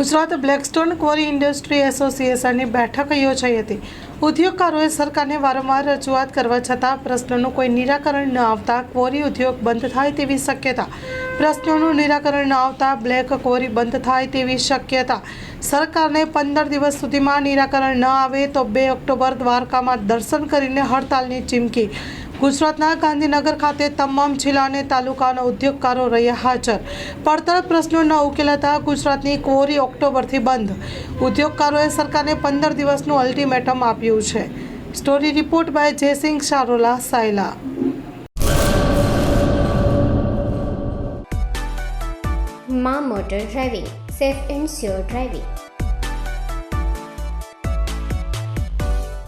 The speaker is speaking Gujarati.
ગુજરાત બ્લેકસ્ટોન ક્વોરી ઇન્ડસ્ટ્રી એસોસિએશનની બેઠક યોજાઈ હતી. ઉદ્યોગકારોએ સરકારને વારંવાર રજૂઆત કરવા છતાં પ્રશ્નોનું કોઈ નિરાકરણ ન આવતા ક્વોરી ઉદ્યોગ બંધ થાય તેવી શક્યતા. પ્રશ્નોનું નિરાકરણ ન આવતા બ્લેક ક્વોરી બંધ થાય તેવી શક્યતા. સરકારને પંદર દિવસ સુધીમાં નિરાકરણ ન આવે તો બે ઓક્ટોબર દ્વારકામાં દર્શન કરીને હડતાલની ચીમકી. ગુજરાતના ગાંધીનગર ખાતે તમામ જિલ્લા અને તાલુકાના ઉદ્યોગકારો રહ્યા હાજર. પડતર પ્રશ્નો ન ઉકેલાતા ગુજરાતની કોરી ઓક્ટોબરથી બંધ. ઉદ્યોગકારોએ સરકારને પંદર દિવસનું અલ્ટિમેટમ આપ્યું છે. Story report by Jaysinh Sharola, Sayla. મા motor driving, safe and sure driving.